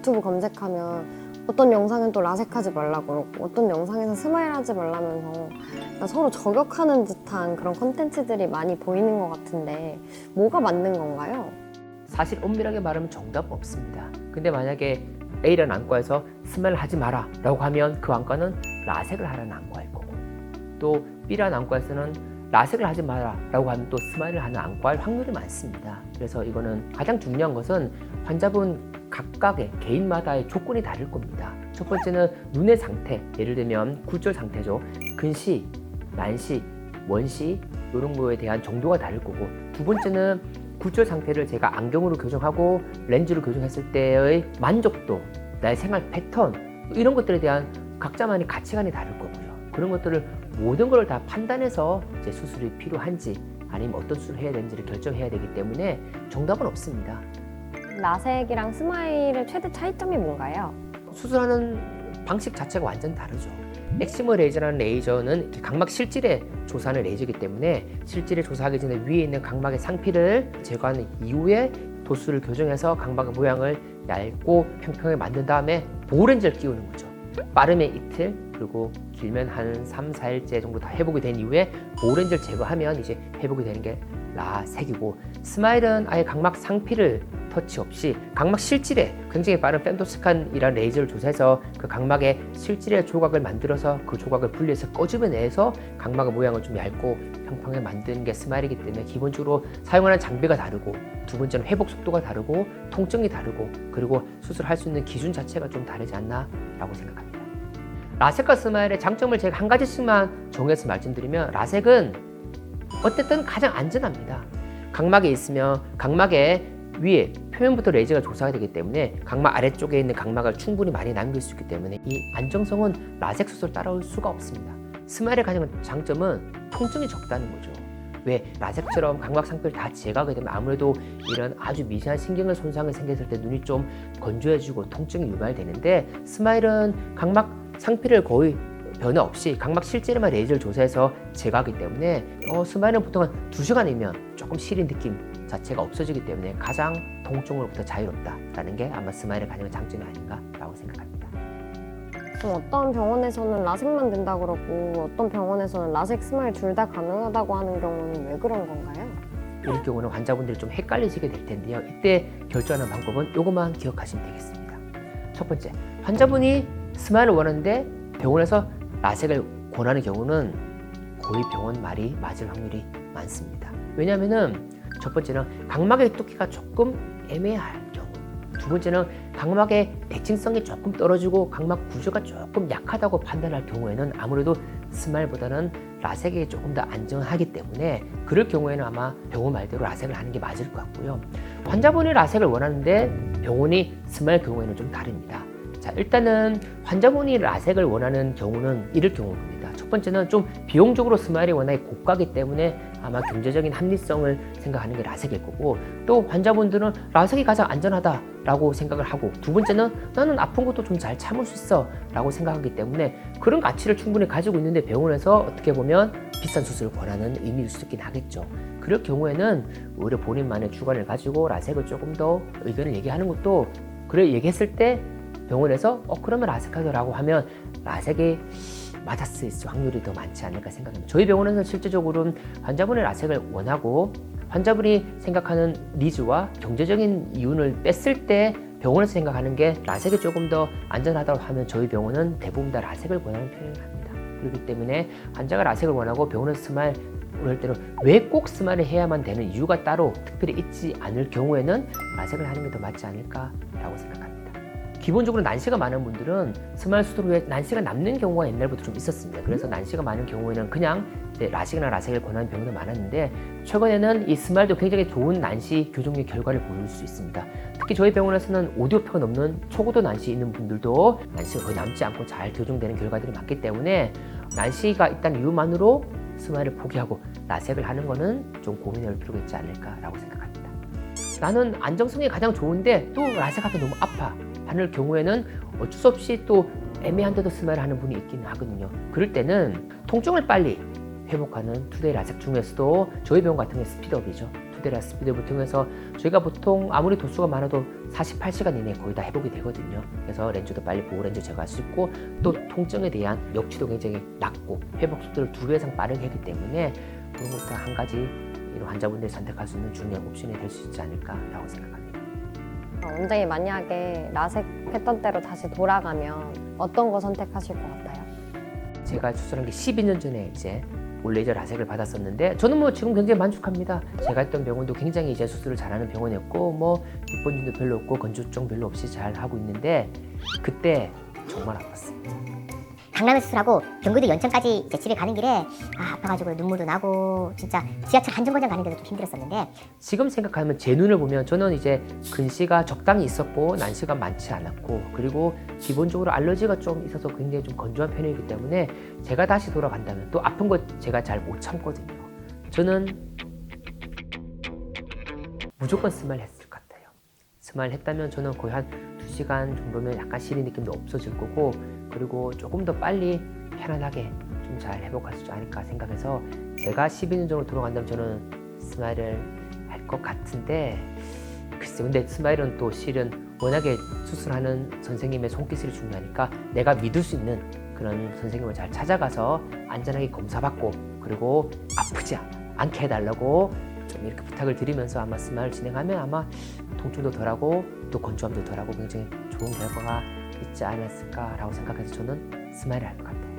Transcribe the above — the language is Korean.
유튜브 검색하면 어떤 영상은 또 라섹하지 말라고 그러고 어떤 영상에서 스마일하지 말라면서 그러니까 서로 저격하는 듯한 그런 컨텐츠들이 많이 보이는 것 같은데 뭐가 맞는 건가요? 사실 엄밀하게 말하면 정답 없습니다. 근데 만약에 A라는 안과에서 스마일 하지 마라 라고 하면 그 안과는 라섹을 하라는 안과일 거고 또 B라는 안과에서는 라섹을 하지 마라 라고 하면 또 스마일을 하는 안과일 확률이 많습니다. 그래서 이거는 가장 중요한 것은 환자분 각각의 개인마다의 조건이 다를 겁니다. 첫 번째는 눈의 상태, 예를 들면 굴절 상태죠. 근시, 만시, 원시 이런 거에 대한 정도가 다를 거고 두 번째는 굴절 상태를 제가 안경으로 교정하고 렌즈로 교정했을 때의 만족도, 나의 생활 패턴 이런 것들에 대한 각자만의 가치관이 다를 거고요. 그런 것들을 모든 걸 다 판단해서 이제 수술이 필요한지 아니면 어떤 수술을 해야 되는지를 결정해야 되기 때문에 정답은 없습니다. 라섹이랑 스마일의 최대 차이점이 뭔가요? 수술하는 방식 자체가 완전 다르죠. 엑시머 레이저라는 레이저는 각막 실질에 조사하는 레이저이기 때문에 실질에 조사하기 전에 위에 있는 각막의 상피를 제거하는 이후에 도수를 교정해서 각막의 모양을 얇고 평평하게 만든 다음에 보호렌즈를 끼우는 거죠. 빠르면 이틀 그리고 길면 한 3, 4일째 정도 다 회복이 된 이후에 보호렌즈를 제거하면 이제 회복이 되는 게 라색이고 스마일은 아예 각막 상피를 터치 없이 각막 실질에 굉장히 빠른 femtoscan이라는 레이저를 조사해서 그 각막의 실질의 조각을 만들어서 그 조각을 분리해서 꺼집어내서 각막의 모양을 좀 얇고 평평하게 만드는 게 스마일이기 때문에 기본적으로 사용하는 장비가 다르고 두 번째는 회복 속도가 다르고 통증이 다르고 그리고 수술할 수 있는 기준 자체가 좀 다르지 않나라고 생각합니다. 라섹과 스마일의 장점을 제가 한 가지씩만 정해서 말씀드리면 라섹은 어쨌든 가장 안전합니다. 각막에 있으면 각막의 위에 표면부터 레이저가 조사가 되기 때문에 각막 아래쪽에 있는 각막을 충분히 많이 남길 수 있기 때문에 이 안정성은 라섹 수술 따라올 수가 없습니다. 스마일의 가장 장점은 통증이 적다는 거죠. 왜 라섹처럼 각막 상피를 다 제거하게 되면 아무래도 이런 아주 미세한 신경을 손상이 생겼을 때 눈이 좀 건조해지고 통증이 유발되는데 스마일은 각막 상피를 거의 변화 없이 각막 실제로만 레이저를 조사해서 제거하기 때문에 어, 스마일은 보통 한 2시간이면 조금 시린 느낌 자체가 없어지기 때문에 가장 통증으로부터 자유롭다라는 게 아마 스마일의 가장 장점이 아닌가라고 생각합니다. 그럼 어떤 병원에서는 라섹만 된다 그러고 어떤 병원에서는 라섹, 스마일 둘 다 가능하다고 하는 경우는 왜 그런 건가요? 이럴 경우는 환자분들이 좀 헷갈리시게 될 텐데요. 이때 결정하는 방법은 이것만 기억하시면 되겠습니다. 첫 번째, 환자분이 스마일을 원하는데 병원에서 라섹을 권하는 경우는 거의 병원 말이 맞을 확률이 많습니다. 왜냐하면은 첫 번째는 각막의 두께가 조금 애매할 경우, 두 번째는 각막의 대칭성이 조금 떨어지고 각막 구조가 조금 약하다고 판단할 경우에는 아무래도 스마일보다는 라섹이 조금 더 안전하기 때문에 그럴 경우에는 아마 병원 말대로 라섹을 하는 게 맞을 것 같고요. 환자분이 라섹을 원하는데 병원이 스마일 경우에는 좀 다릅니다. 자, 일단은 환자분이 라섹을 원하는 경우는 이럴 경우입니다. 첫 번째는 좀 비용적으로 스마일이 워낙에 고가기 때문에 아마 경제적인 합리성을 생각하는 게 라섹일 거고 또 환자분들은 라섹이 가장 안전하다라고 생각을 하고 두 번째는 나는 아픈 것도 좀 잘 참을 수 있어 라고 생각하기 때문에 그런 가치를 충분히 가지고 있는데 병원에서 어떻게 보면 비싼 수술을 권하는 의미일 수 있긴 하겠죠. 그럴 경우에는 오히려 본인만의 주관을 가지고 라섹을 조금 더 의견을 얘기하는 것도 그래 얘기했을 때 병원에서 어 그러면 라섹하더라고 하면 라섹이 맞았을 확률이 더 많지 않을까 생각합니다. 저희 병원에서 실제적으로는 환자분의 라섹을 원하고 환자분이 생각하는 니즈와 경제적인 이윤을 뺐을 때 병원에서 생각하는 게 라섹이 조금 더 안전하다고 하면 저희 병원은 대부분 다 라섹을 권하는 편을 합니다. 그렇기 때문에 환자가 라섹을 원하고 병원에서 스마일 그럴 때는 왜 꼭 스마일을 해야만 되는 이유가 따로 특별히 있지 않을 경우에는 라섹을 하는 게 더 맞지 않을까라고 생각합니다. 기본적으로 난시가 많은 분들은 스마일 수술 후에 난시가 남는 경우가 옛날부터 좀 있었습니다. 그래서 난시가 많은 경우에는 그냥 라식이나 라섹을 권하는 병원도 많았는데 최근에는 이 스마일도 굉장히 좋은 난시 교정의 결과를 보일 수 있습니다. 특히 저희 병원에서는 오디오표가 넘는 초고도 난시 있는 분들도 난시가 거의 남지 않고 잘 교정되는 결과들이 많기 때문에 난시가 있다는 이유만으로 스마일을 포기하고 라섹을 하는 거는 좀 고민할 필요가 있지 않을까라고 생각합니다. 나는 안정성이 가장 좋은데 또 라섹하기 너무 아파 하는 경우에는 어쩔 수 없이 또 애매한데도 스마일 하는 분이 있기는 하거든요. 그럴 때는 통증을 빨리 회복하는 투데이 라섹 중에서도 저희 병원 같은 게 스피드업이죠. 에피데라 스피드를 통해서 저희가 보통 아무리 도수가 많아도 48시간 이내에 거의 다 회복이 되거든요. 그래서 렌즈도 빨리 보호 렌즈 제거할 수 있고 또 통증에 대한 역치도 굉장히 낮고 회복 속도를 두 배 이상 빠르게 하기 때문에 그런 것도 한 가지 이런 환자분들이 선택할 수 있는 중요한 옵션이 될 수 있지 않을까라고 생각합니다. 어, 원장님 만약에 라섹 했던 때로 다시 돌아가면 어떤 거 선택하실 것 같아요? 제가 수술한 게 12년 전에 이제 올레이저 라섹을 받았었는데 저는 뭐 지금 굉장히 만족합니다. 제가 했던 병원도 굉장히 이제 수술을 잘하는 병원이었고 뭐 입번진도 별로 없고 건조증 별로 없이 잘 하고 있는데 그때 정말 아팠어요. 강남에 수술하고 경기도 연천까지 이제 집에 가는 길에 아, 아파가지고 눈물도 나고 진짜 지하철 한 정거장 가는 데도 좀 힘들었었는데 지금 생각하면 제 눈을 보면 저는 이제 근시가 적당히 있었고 난시가 많지 않았고 그리고 기본적으로 알러지가 좀 있어서 굉장히 좀 건조한 편이기 때문에 제가 다시 돌아간다면 또 아픈 거 제가 잘 못 참거든요. 저는 무조건 스마일 했을 것 같아요. 스마일 했다면 저는 거의 한 2시간 정도면 약간 시린 느낌도 없어질 거고 그리고 조금 더 빨리 편안하게 좀 잘 회복할 수 있지 않을까 생각해서 제가 12년 정도 돌아간다면 저는 스마일을 할 것 같은데 글쎄 근데 스마일은 또 실은 워낙에 수술하는 선생님의 손기술이 중요하니까 내가 믿을 수 있는 그런 선생님을 잘 찾아가서 안전하게 검사받고 그리고 아프지 않게 해달라고 좀 이렇게 부탁을 드리면서 아마 스마일 진행하면 아마 통증도 덜하고 또 건조함도 덜하고 굉장히 좋은 결과가 있지 않았을까라고 생각해서 저는 스마일을 할 것 같아요.